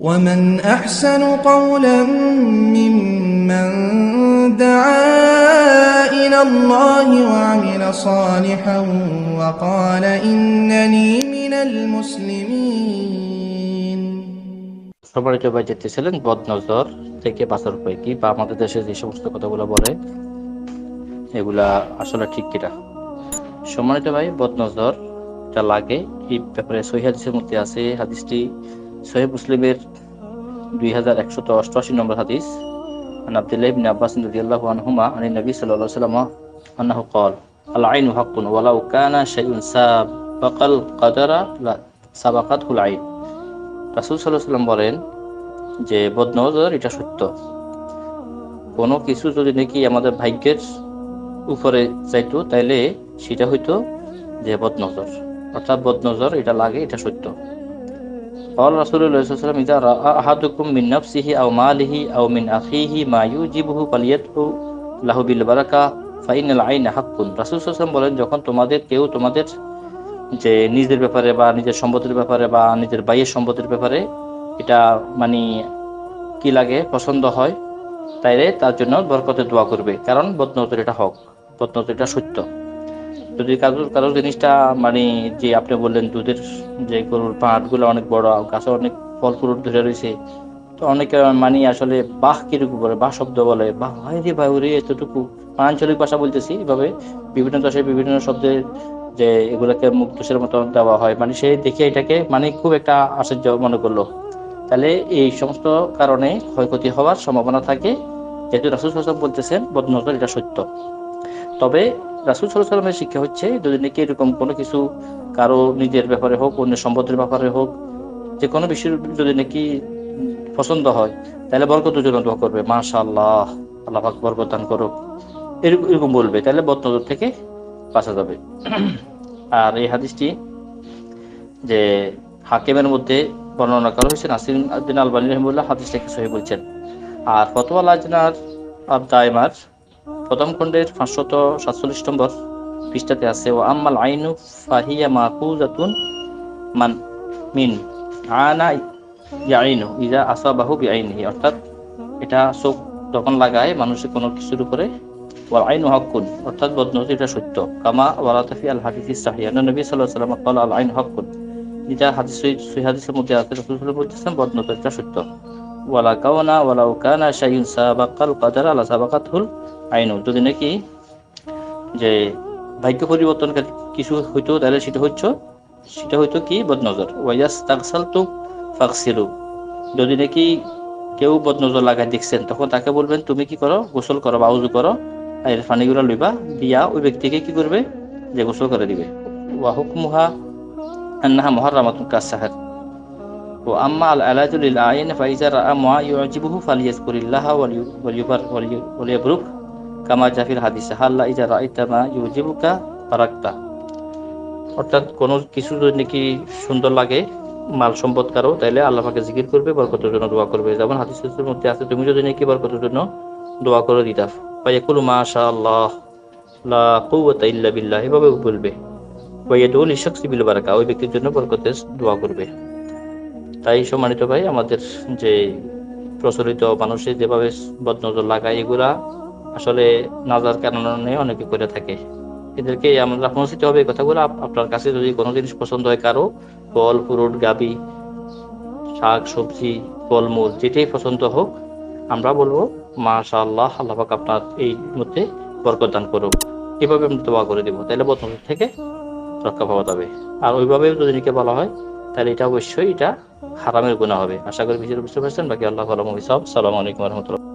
ومن أحسن قولا ممن دعا إلى الله وعمل صالحا وقال إنني من المسلمين সম্মানিত ভাই যেতেছিলেন বদনজর থেকে বাঁচার উপায় কি বা আমাদের দেশে যে সমস্ত কথাগুলো বলে এগুলা আসলে ঠিক কিনা সম্মানিত ভাই বদনজর যা লাগে এই ব্যাপারে সহি হাদিসের মধ্যে আছে হাদিসটি সহি মুসলিমের দুই হাজার একশত অষ্টআশি নম্বর হাদিস عن عبد الله بن عباس رضي الله عنهما عن النبي صلى الله عليه وسلم أنه قال العين حق ولو كان شيء سابق القدر سبقته العين রাসুল সাল্লাহ সাল্লাম বলেন যে বদনজর এটা সত্য কোনো কিছু যদি নাকি আমাদের ভাগ্যের উপরে যাইতো তাইলে সেটা হইতো যে বদনজর অর্থাৎ বদনজর এটা লাগে এটা সত্য قال رسول الله صلى الله عليه وسلم إذا رأى أحدكم من نفسه أو ماله أو من أخيه ما يوجبه فليدعو له بالبركة فإن العين حق রাসূল সাল্লাল্লাহু আলাইহি ওয়াসাল্লাম বলেন যখন তোমাদের কেউ তোমাদের যে নিজের ব্যাপারে বা নিজের সম্পত্তির ব্যাপারে বা নিজের বাইয়ের সম্পত্তির ব্যাপারে এটা মানে কি লাগে পছন্দ হয় তাইলে তার জন্য বরকতে দোয়া করবে কারণ বদনজর এটা হক বদনজর এটা সত্য যদি কারোর কারোর জিনিসটা মানে যে আপনি বললেন দুধের যে গরুর পাহাড়গুলো অনেক বড়, গাছে অনেক ফল, ফুল ধরে রয়েছে, তো অনেকে মানে আসলে বাহ কীরকম বলে, বাহ শব্দ বলে, বাহ ভাই রে ভাই ওরে এতটুকু। আঞ্চলিক ভাষা বলতেছি, এভাবে বিভিন্ন দেশে বিভিন্ন শব্দের যে এগুলোকে মুক্তসের মতো দেওয়া হয়। মানে সে দেখে এটাকে মানে খুব একটা আশ্চর্য মনে করল। তাহলে এই সমস্ত কারণে ক্ষয়ক্ষতি হওয়ার সম্ভাবনা থাকে, যেহেতু রাসুল সাল্লাম বলতেছেন, বদনজর এটা সত্য। তবে রাসুল সাল্লামের শিক্ষা হচ্ছে, যদি নাকি এরকম কোনো কিছু কারও নিজের ব্যাপারে হোক, অন্য সম্পদের ব্যাপারে হোক যে কোনো বিষয়ের যদি নাকি পছন্দ হয়, তাহলে বরকতের জন্য দোয়া করবে। মাশা আল্লাহ আল্লাহ পাক বরকত দান করুক। এরকম এরকম বলবে, তাহলে বদনজর থেকে বাঁচা যাবে। আর এই হাদিসটি যে হাকিমের মধ্যে বর্ণনা করা হয়েছে, নাসির উদ্দিন আলবানী রহমুল্লাহ হাদিসটাকে সহি বলছেন। আর ফতোয়া লাজনার আব দায়মার প্রথম খণ্ডের পাঁচশত সাতচল্লিশ নম্বর পৃষ্ঠাতে আছে ও আম্মাল আইনু ফাহিয়া মাহফুজাতুন মান মিন আনা ইয়াইনু, ইজা আসা আসাবাহু বিআইনিহি। অর্থাৎ এটা চোখ তখন লাগায় মানুষের কোনো কিছুর উপরে, ওয়াল আইনু হকুন অর্থাৎ বদনতি এটা সত্য। কামা ওয়ালাতাফি আল হাদিফি সাহিয়া নবী সাল্লাহ সাল্লাম কল আল আইন হকুন ইজা হাদিস, সহি হাদিসের মধ্যে আছে, রসুল বলতেছেন বদনতি এটা সত্য। ওয়ালা কাওনা ওয়ালাউ কানা শাইউন সাবাকাল কাদার আলা সাবাকাতুল আইনু যদি নাকি যে ভাগ্য পরিবর্তনকারী কিছু হইতো, তাহলে সেটা হচ্ছে সেটা হইতো কি? বদনজর। ওয়াইয়াস তাকসালতু ফাকসিলু যদি নাকি কেউ বদনজর লাগাই দেখছেন, তখন তাকে বলবেন, তুমি কি করো? গোসল করো বা উজু করো। এর পানিগুলো লইবা। দিয়া ওই ব্যক্তিকে কি করবে? যে গোসল করে দিবে। ওয়া হুকমুহা আন্নাহা মুহাররামাতুন কাসাহার ও আম্মা আল আলাজু লিল আইন ফাইজা রাআ মা ইউজিবুহু ফালিয়াজকুরিল্লাহা ওয়ালিয়ুবার ওয়ালিয়াবরুক কামা জাফির হাদিসে হাল্লা ইজা রাআইতা মা ইউজিবুকা ফারাকতা অর্থাৎ কোনো কিছু যদি নাকি সুন্দর লাগে, মাল সম্পদ কারও, তাইলে আল্লাহকে জিকির করবে, বরকতের জন্য দোয়া করবে। যেমন হাদিসের মধ্যে আছে, তুমি যদি নাকি বরকতের জন্য দোয়া করে দিতা, ফায়াকুল মাশা আল্লাহ লা কুওয়াতা ইল্লা বিল্লাহ। এভাবে বলবে। ওয়াইয়াদুল ইশাকসি বিল বারাকা, ওই ব্যক্তির জন্য বরকতের দোয়া করবে। তাই সম্মানিত ভাই, আমাদের যে প্রচলিত মানুষের যেভাবে বদনজর লাগায়, এগুলা আসলে নাজার কারণে অনেকে করে থাকে। এদেরকে আমরা পৌঁছতে হবে এই কথাগুলো। আপনার কাছে যদি কোনো জিনিস পছন্দ হয় কারও, ফল, ফ্রুট, গাবি, শাক, সবজি, ফলমূল, যেটাই পছন্দ হোক, আমরা বলব মাশা আল্লাহ আল্লাহ পাক আপনার এই মধ্যে বরকত দান করুক। এভাবে আমি দোয়া করে দেবো। তাহলে বদনজর থেকে রক্ষা পাওয়া যাবে। আর ওইভাবে যদি নিকে বলা হয় তাহলে এটা অবশ্যই এটা হারামের গুণা হবে। আশা করি বিষয়টা বুঝতে পারছেন। বাকি আল্লাহ আলম সালাম আলাইকুম রহমতুল্লাহ।